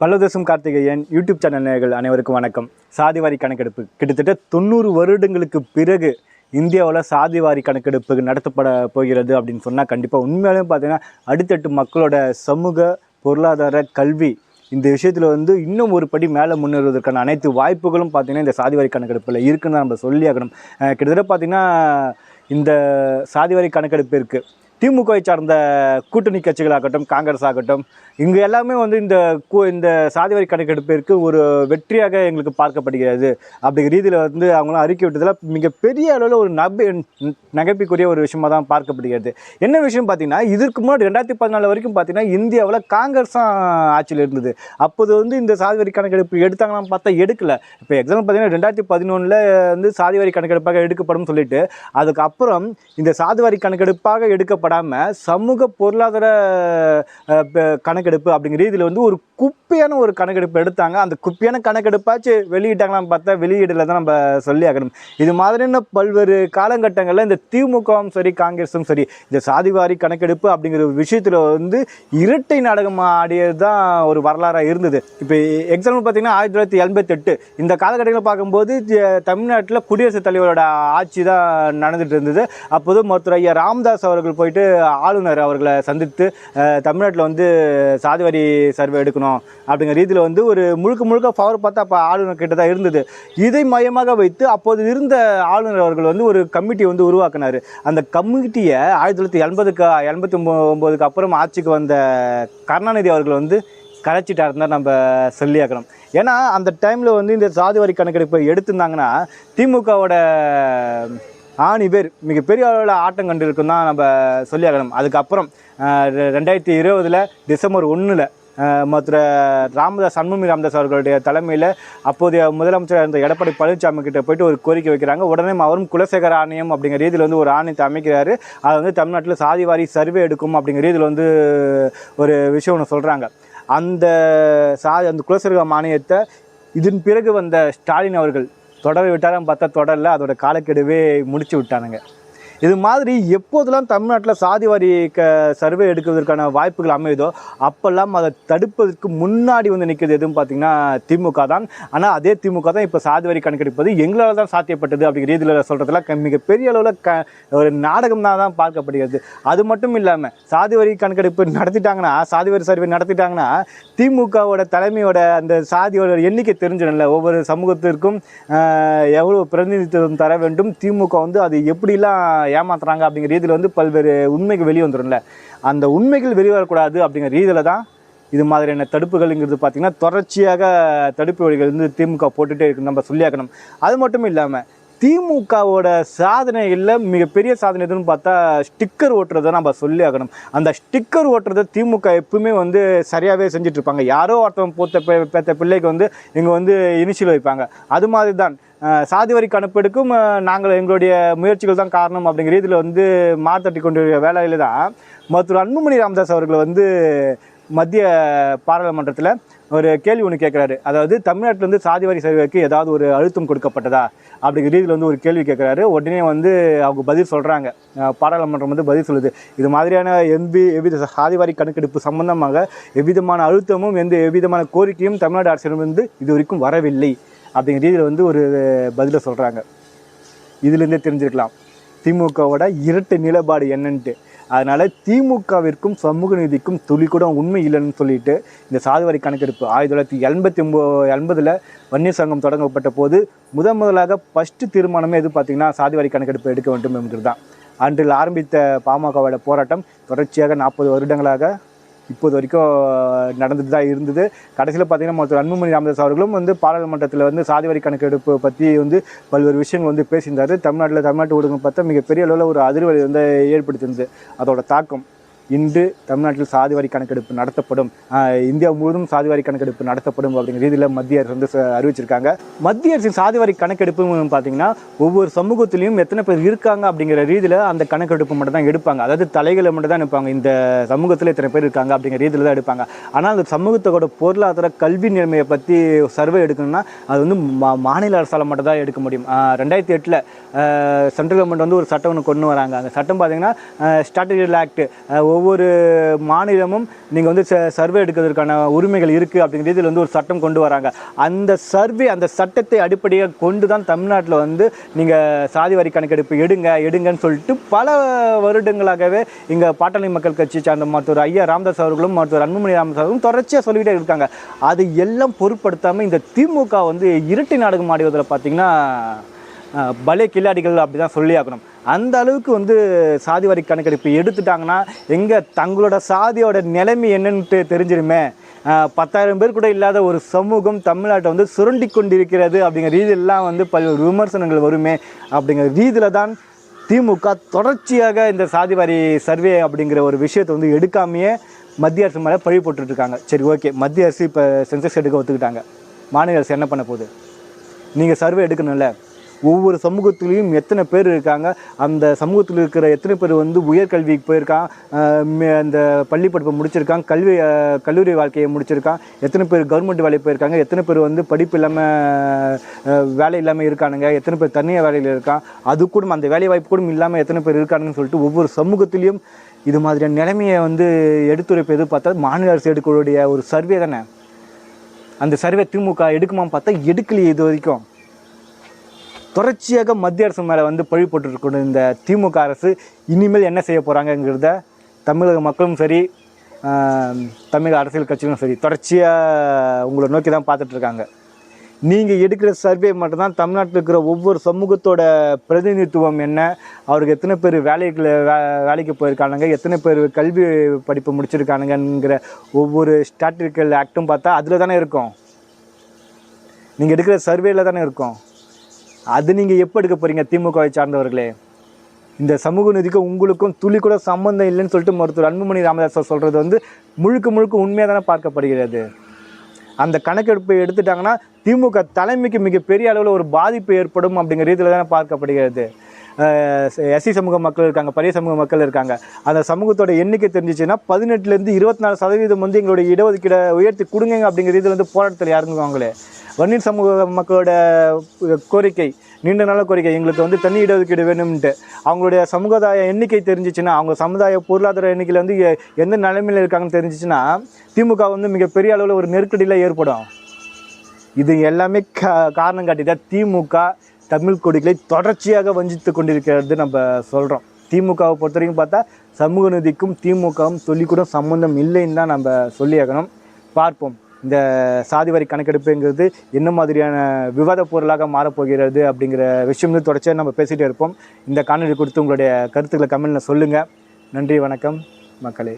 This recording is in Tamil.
பல்லதேசம் கார்த்திகேயன் யூடியூப் சேனல் நேர்கள் அனைவருக்கும் வணக்கம். சாதிவாரி கணக்கெடுப்பு. கிட்டத்தட்ட தொண்ணூறு வருடங்களுக்கு பிறகு இந்தியாவில் சாதிவாரி கணக்கெடுப்பு நடத்தப்பட போகிறது அப்படின்னு சொன்னால் கண்டிப்பாக உண்மையாலுமே பார்த்தீங்கன்னா அடுத்தட்டு மக்களோட சமூக பொருளாதார கல்வி இந்த விஷயத்தில் வந்து இன்னும் ஒரு படி மேலே முன்னேறுவதற்கான அனைத்து வாய்ப்புகளும் பார்த்தீங்கன்னா இந்த சாதிவாரி கணக்கெடுப்பில் இருக்குன்னு நம்ம சொல்லி ஆகணும். கிட்டத்தட்ட பார்த்தீங்கன்னா இந்த சாதிவாரி கணக்கெடுப்பு இருக்குது திமுகவை சார்ந்த கூட்டணி கட்சிகளாகட்டும் காங்கிரஸ் ஆகட்டும் இங்கே எல்லாமே வந்து இந்த கு இந்த சாதிவாரி கணக்கெடுப்பிற்கு ஒரு வெற்றியாக எங்களுக்கு பார்க்கப்படுகிறது. அப்படிங்கிற ரீதியில் வந்து அவங்களாம் அறிக்கை விட்டதில் மிகப்பெரிய அளவில் ஒரு நப நகைப்புக்குரிய ஒரு விஷயமாக தான் பார்க்கப்படுகிறது. என்ன விஷயம் பார்த்தீங்கன்னா இதற்கு முன்னாடி ரெண்டாயிரத்தி பதினாலு வரைக்கும் பார்த்தீங்கன்னா இந்தியாவில் காங்கிரஸ் தான் ஆட்சியில் இருந்தது. அப்போது வந்து இந்த சாதிவாரி கணக்கெடுப்பு எடுத்தாங்களான்னு பார்த்தா எடுக்கல. இப்போ எக்ஸாம்பிள் பார்த்தீங்கன்னா ரெண்டாயிரத்தி பதினொன்றில் வந்து சாதிவாரி கணக்கெடுப்பாக எடுக்கப்படும் சொல்லிட்டு அதுக்கப்புறம் இந்த சாதிவாரி கணக்கெடுப்பாக எடுக்கப்படாமல் சமூக பொருளாதார கணக்கு கணக்கெடுப்பு அப்படிங்கிற ரீதியில் வந்து ஒரு குப்பையான ஒரு கணக்கெடுப்பு எடுத்தாங்க. அந்த குப்பையான கணக்கெடுப்பாச்சு வெளியிட்டாங்களான்னு பார்த்தா வெளியீடுல தான் நம்ம சொல்லி ஆகணும். இது மாதிரியான பல்வேறு காலகட்டங்களில் இந்த திமுகவும் சரி காங்கிரஸும் சரி இந்த சாதிவாரி கணக்கெடுப்பு அப்படிங்கிற ஒரு விஷயத்தில் வந்து இரட்டை நாடகம் ஆடியது தான் ஒரு வரலாறாக இருந்தது. இப்போ எக்ஸாம்பிள் பார்த்தீங்கன்னா ஆயிரத்தி தொள்ளாயிரத்தி எண்பத்தெட்டு. இந்த காலகட்டங்களில் பார்க்கும்போது தமிழ்நாட்டில் குடியரசுத் தலைவரோட ஆட்சி தான் நடந்துட்டு இருந்தது. அப்போது மருத்துவர் ஐயா ராம்தாஸ் அவர்கள் போயிட்டு ஆளுநர் அவர்களை சந்தித்து தமிழ்நாட்டில் வந்து சாதிவாரி சர்வே எடுக்கணும் அப்படிங்கிற ரீதியில் வந்து ஒரு முழுக்க முழுக்க பவர் பார்த்தா அப்போ ஆளுநர் கிட்ட தான் இருந்தது. இதை மையமாக வைத்து அப்போது இருந்த ஆளுநர் அவர்கள் வந்து ஒரு கமிட்டி வந்து உருவாக்கினார். அந்த கமிட்டியை ஆயிரத்தி தொள்ளாயிரத்தி எண்பதுக்கு எண்பத்தி ஒம்போதுக்கு அப்புறம் ஆட்சிக்கு வந்த கருணாநிதி அவர்கள் வந்து கலைச்சிட்டாருன்னு தான் நம்ம சொல்லியாக்கணும் ஏன்னா அந்த டைமில் வந்து இந்த சாதிவாரி கணக்கெடுப்பை எடுத்திருந்தாங்கன்னா திமுகவோட ஆணி பேர். மிகப்பெரிய அளவில் ஆட்டம் கண்டிருக்கும் தான் நம்ம சொல்லியாகணும். அதுக்கப்புறம் ரெ- ரெண்டாயிரத்தி இருபதில் டிசம்பர் ஒன்றில் மற்ற ராமதாஸ் சண்முகி ராமதாஸ் அவர்களுடைய தலைமையில் அப்போதைய முதலமைச்சர் இருந்த எடப்பாடி பழனிசாமி கிட்ட போயிட்டு ஒரு கோரிக்கை வைக்கிறாங்க. உடனே அவரும் குலசேகர ஆணையம் அப்படிங்கிற ரீதியில் வந்து ஒரு ஆணையத்தை அமைக்கிறாரு. அது வந்து தமிழ்நாட்டில் சாதிவாரி சர்வே எடுக்கும் அப்படிங்கிற ரீதியில் வந்து ஒரு விஷயம் ஒன்று சொல்கிறாங்க அந்த சா அந்த குலசேகர மானியத்தை இதன் பிறகு வந்த ஸ்டாலின் அவர்கள் தொடர விட்டாலும் பார்த்தா தொடரல அதோட காலக்கெடுவே முடிச்சு விட்டானுங்க. இது மாதிரி எப்போதெல்லாம் தமிழ்நாட்டில் சாதிவாரி க சர்வே எடுக்கிறதுக்கான வாய்ப்புகள் அமையுதோ அப்போல்லாம் அதை தடுப்பதற்கு முன்னாடி வந்து நிற்கிறது எதுவும் பார்த்திங்கன்னா திமுக தான். ஆனால் அதே திமுக தான் இப்போ சாதிவாரி கணக்கெடுப்பது எங்களால் தான் சாத்தியப்பட்டது அப்படிங்கிற ரீதியில் சொல்கிறதுலாம் மிகப்பெரிய அளவில் க ஒரு நாடகம் தான் தான் பார்க்கப்படுகிறது. அது மட்டும் இல்லாமல் சாதிவாரி கணக்கெடுப்பு நடத்திட்டாங்கன்னா சாதிவாரி சர்வே நடத்திட்டாங்கன்னா திமுகவோட தலைமையோட அந்த சாதியோட எண்ணிக்கை தெரிஞ்சிடும்ல. ஒவ்வொரு சமூகத்திற்கும் எவ்வளோ பிரதிநிதித்துவம் தர வேண்டும் திமுக வந்து அது எப்படிலாம் ஏமாத்துறாங்க அப்படிங்கிற ரீதியில் வந்து பல்வேறு உண்மைகள் வெளியே வந்துடும்ல அந்த உண்மைகள் வெளிவரக்கூடாது அப்படிங்கிற ரீதியில் தான் இது மாதிரியான தடுப்புகள்ங்கிறது பார்த்திங்கன்னா தொடர்ச்சியாக தடுப்பு வழிகள் வந்து திமுக போட்டுகிட்டே இருக்குன்னு நம்ம சொல்லியாக்கணும் அது மட்டும் இல்லாமல் திமுகவோட சாதனைகளில் மிகப்பெரிய சாதனை எதுன்னு பார்த்தா ஸ்டிக்கர் ஓட்டுறதை நம்ம சொல்லி ஆகணும். அந்த ஸ்டிக்கர் ஓட்டுறதை திமுக எப்பவுமே வந்து சரியாகவே செஞ்சுட்டு இருப்பாங்க யாரோ ஒருத்தவன் போத்த பேத்த பிள்ளைக்கு வந்து இங்கே வந்து இனிஷியல் வைப்பாங்க. அது மாதிரி தான் சாதி வரி கணப்பெடுக்கும் நாங்கள் எங்களுடைய முயற்சிகள் தான் காரணம் அப்படிங்கிற இதில் வந்து மாத்தட்டி கொண்டு வேலையில் தான் மருத்துவர் அன்புமணி ராமதாஸ் அவர்கள் வந்து மத்திய பாராளுமன்றத்தில் ஒரு கேள்வி ஒன்று கேட்குறாரு அதாவது தமிழ்நாட்டில் வந்து சாதிவாரி சர்வேக்கு ஏதாவது ஒரு அழுத்தம் கொடுக்கப்பட்டதா? அப்படிங்கிற ரீதியில் வந்து ஒரு கேள்வி கேட்குறாரு உடனே வந்து அவங்க பதில் சொல்கிறாங்க பாராளுமன்றம் வந்து பதில் சொல்லுது. இது மாதிரியான எம்பி எவ்வித சாதிவாரி கணக்கெடுப்பு சம்பந்தமாக எவ்விதமான அழுத்தமும் எந்த எவ்விதமான கோரிக்கையும் தமிழ்நாடு அரசிடமிருந்து இது வரைக்கும் வரவில்லை. அப்படிங்கிற ரீதியில் வந்து ஒரு பதிலை சொல்கிறாங்க இதுலேருந்தே தெரிஞ்சிருக்கலாம். திமுகவோட இரட்டு நிலப்பாடு என்னன்ட்டு. அதனால் திமுகவிற்கும் சமூக நீதிக்கும் துளி கூட உண்மை இல்லைன்னு சொல்லிட்டு இந்த சாதிவாரி கணக்கெடுப்பு ஆயிரத்தி தொள்ளாயிரத்தி எண்பத்தி ஒம்போ எண்பதில் வன்னியர் சங்கம் தொடங்கப்பட்ட போது முதன் முதலாக ஃபஸ்ட்டு தீர்மானமே எது பார்த்திங்கன்னா சாதிவாரி கணக்கெடுப்பு எடுக்க வேண்டும் என்கிறது தான் அன்றில் ஆரம்பித்த பாமகவோட போராட்டம் தொடர்ச்சியாக நாற்பது வருடங்களாக இப்போது வரைக்கும் நடந்துட்டு தான் இருந்தது. கடைசியில் பார்த்தீங்கன்னா மொத்தம் அன்புமணி ராமதாஸ் அவர்களும் வந்து பாராளுமன்றத்தில் வந்து சாதிவாரி கணக்கெடுப்பு பற்றி வந்து பல்வேறு விஷயங்கள் வந்து பேசியிருந்தார். தமிழ்நாட்டில் தமிழ்நாட்டு ஊடகம் பார்த்தா மிகப்பெரிய அளவில் ஒரு அதிர்வலை வந்து ஏற்படுத்தியிருந்தது. அதோட தாக்கம். இன்று தமிழ்நாட்டில் சாதிவாரி கணக்கெடுப்பு நடத்தப்படும் இந்தியா முழுவதும் சாதிவாரி கணக்கெடுப்பு நடத்தப்படும் அப்படிங்கிற ரீதியில் மத்திய அரசு வந்து அறிவிச்சிருக்காங்க. மத்திய அரசின் சாதிவாரி கணக்கெடுப்பு பார்த்தீங்கன்னா ஒவ்வொரு சமூகத்திலையும் எத்தனை பேர் இருக்காங்க அப்படிங்கிற ரீதியில் அந்த கணக்கெடுப்பு மட்டும் தான் எடுப்பாங்க. அதாவது தலைகளை மட்டும் தான் எடுப்பாங்க. இந்த சமூகத்தில் எத்தனை பேர் இருக்காங்க அப்படிங்கிற ரீதியில் தான் எடுப்பாங்க. ஆனால் அந்த சமூகத்தோட பொருளாதார கல்வி நிலைமையை பற்றி சர்வே எடுக்கணும்னா அது வந்து மா- மாநில அரசால் மட்டும் தான் எடுக்க முடியும். ரெண்டாயிரத்தி எட்டில் சென்ட்ரல் கவர்மெண்ட் வந்து ஒரு சட்டம் ஒன்று கொண்டு வராங்க. அந்த சட்டம் பார்த்தீங்கன்னா ஸ்டாட்டிஸ்டிக்கல் ஆக்ட் ஒவ்வொரு மாநிலமும் நீங்கள் வந்து சர்வே எடுக்கிறதுக்கான உரிமைகள் இருக்குது அப்படிங்கிற இதில் வந்து ஒரு சட்டம் கொண்டு வராங்க. அந்த சர்வே அந்த சட்டத்தை அடிப்படையாக கொண்டு தான் தமிழ்நாட்டில் வந்து நீங்கள் சாதிவாரி கணக்கெடுப்பு எடுங்க எடுங்கன்னு சொல்லிட்டு பல வருடங்களாகவே இங்கே பாட்டாளி மக்கள் கட்சி சார்ந்த மருத்துவர் ஐயா ராமதாஸ் அவர்களும் மருத்துவர் அன்புமணி ராமதாஸ் அவர்களும் தொடர்ச்சியாக சொல்லிக்கிட்டே இருக்காங்க. அது எல்லாம் பொருட்படுத்தாமல் இந்த திமுக வந்து இரட்டை நாடகம் ஆடுவதில் பார்த்திங்கன்னா பலே கில்லாடிகள் அப்படி தான் சொல்லி ஆகணும் அந்த அளவுக்கு வந்து சாதிவாரி கணக்கெடுப்பு எடுத்துட்டாங்கன்னா எங்கே தங்களோட சாதியோட நிலைமை என்னன்னு தெரிஞ்சிருமே. பத்தாயிரம் பேர் கூட இல்லாத ஒரு சமூகம் தமிழ்நாட்டை வந்து சுரண்டி கொண்டிருக்கிறது அப்படிங்கிற ரீதியெல்லாம் வந்து பல்வேறு விமர்சனங்கள் வருமே அப்படிங்கிற ரீதியில் தான் திமுக தொடர்ச்சியாக இந்த சாதிவாரி சர்வே அப்படிங்கிற ஒரு விஷயத்தை வந்து எடுக்காமையே மத்திய அரசு மேலே பழி போட்டுட்ருக்காங்க. சரி ஓகே. மத்திய அரசு இப்போ சென்சஸ் எடுக்க ஒத்துக்கிட்டாங்க. மாநில அரசு என்ன பண்ண போகுது? நீங்கள் சர்வே எடுக்கணும்ல. ஒவ்வொரு சமூகத்துலேயும் எத்தனை பேர் இருக்காங்க? அந்த சமூகத்தில் இருக்கிற எத்தனை பேர் வந்து உயர்கல்விக்கு போயிருக்கான் மே- அந்த பள்ளி படிப்பை முடிச்சிருக்கான் கல்வி கல்லூரி வாழ்க்கையை முடிச்சிருக்கான் எத்தனை பேர் கவர்மெண்ட் வேலைக்கு போயிருக்காங்க? எத்தனை பேர் வந்து படிப்பு இல்லாமல் வேலை இல்லாமல் இருக்கானுங்க? எத்தனை பேர் தனியார் வேலையில் இருக்கான்? அது கூட அந்த வேலை வாய்ப்பு கூட இல்லாமல் எத்தனை பேர் இருக்கானுங்கன்னு சொல்லிட்டு ஒவ்வொரு சமூகத்திலையும் இது மாதிரியான நிலைமையை வந்து எடுத்துரைப்பது பார்த்தா மாநில அரசு எடுக்கக்கூடிய ஒரு சர்வே தானே? அந்த சர்வே திமுக எடுக்குமான்னு பார்த்தா எடுக்கலையே இது வரைக்கும். தொடர்ச்சியாக மத்திய அரசு மேலே வந்து பழி போட்டுருக்கணும் இந்த திமுக அரசு இனிமேல் என்ன செய்ய போகிறாங்கங்கிறத தமிழக மக்களும் சரி தமிழக அரசியல் கட்சிகளும் சரி தொடர்ச்சியாக உங்களை நோக்கி தான் பார்த்துட்ருக்காங்க நீங்கள் எடுக்கிற சர்வே மட்டும்தான் தமிழ்நாட்டில் இருக்கிற ஒவ்வொரு சமூகத்தோட பிரதிநிதித்துவம் என்ன அவருக்கு எத்தனை பேர் வேலைகளை வே வேலைக்கு போயிருக்கானுங்க எத்தனை பேர் கல்வி படிப்பு முடிச்சிருக்கானுங்கிற ஒவ்வொரு ஸ்டாட்டிக்கல் ஆக்டும் பார்த்தா அதில் தானே இருக்கும். நீங்கள் எடுக்கிற சர்வேல தானே இருக்கும். அது நீங்கள் எப்போ எடுக்க போகிறீங்க திமுகவை சார்ந்தவர்களே? இந்த சமூக நிதிக்கு உங்களுக்கும் துளி கூட சம்மந்தம் இல்லைன்னு சொல்லிட்டு மருத்துவர் அன்புமணி ராமதாஸ் சொல்கிறது வந்து முழுக்க முழுக்க உண்மையாக தானே பார்க்கப்படுகிறது. அந்த கணக்கெடுப்பை எடுத்துட்டாங்கன்னா திமுக தலைமைக்கு மிகப்பெரிய அளவில் ஒரு பாதிப்பு ஏற்படும் அப்படிங்கிற ரீதியில் தானே பார்க்கப்படுகிறது. எஸ்சி சமூக மக்கள் இருக்காங்க பழைய சமூக மக்கள் இருக்காங்க. அந்த சமூகத்தோட எண்ணிக்கை தெரிஞ்சிச்சுன்னா பதினெட்டுலேருந்து இருபத்தி நாலு சதவீதம் வந்து எங்களுடைய இடஒதுக்கீடை உயர்த்தி கொடுங்க அப்படிங்கிற இதில் வந்து போராட்டத்தில் இறங்குவாங்களே வன்னியர் சமூக மக்களோட கோரிக்கை நீண்ட நாள கோரிக்கை எங்களுக்கு வந்து தனி இடஒதுக்கீடு வேணும்ன்ட்டு. அவங்களுடைய சமுதாய எண்ணிக்கை தெரிஞ்சிச்சுன்னா அவங்க சமுதாய பொருளாதார எண்ணிக்கையில் வந்து எந்த நிலைமையில் இருக்காங்கன்னு தெரிஞ்சிச்சுன்னா திமுக வந்து மிகப்பெரிய அளவில் ஒரு நெருக்கடியில் ஏற்படும். இது எல்லாமே கா காரணம் காட்டி தான் திமுக தமிழ் கொடிகளை தொடர்ச்சியாக வஞ்சித்து கொண்டிருக்கிறது நம்ம சொல்கிறோம் திமுகவை பொறுத்த வரைக்கும் பார்த்தா சமூக நிதிக்கும் திமுகவும் சொல்லிக்கூட சம்மந்தம் இல்லைன்னு தான் நம்ம சொல்லியாகணும். பார்ப்போம். இந்த சாதிவாரி கணக்கெடுப்புங்கிறது என்ன மாதிரியான விவாத பொருளாக மாறப்போகிறது அப்படிங்கிற விஷயம் வந்து தொடர்ச்சியாக நம்ம பேசிகிட்டே இருப்போம். இந்த காணொலி குறித்து உங்களுடைய கருத்துக்களை கமெண்டில் சொல்லுங்கள் நன்றி வணக்கம் மக்களே.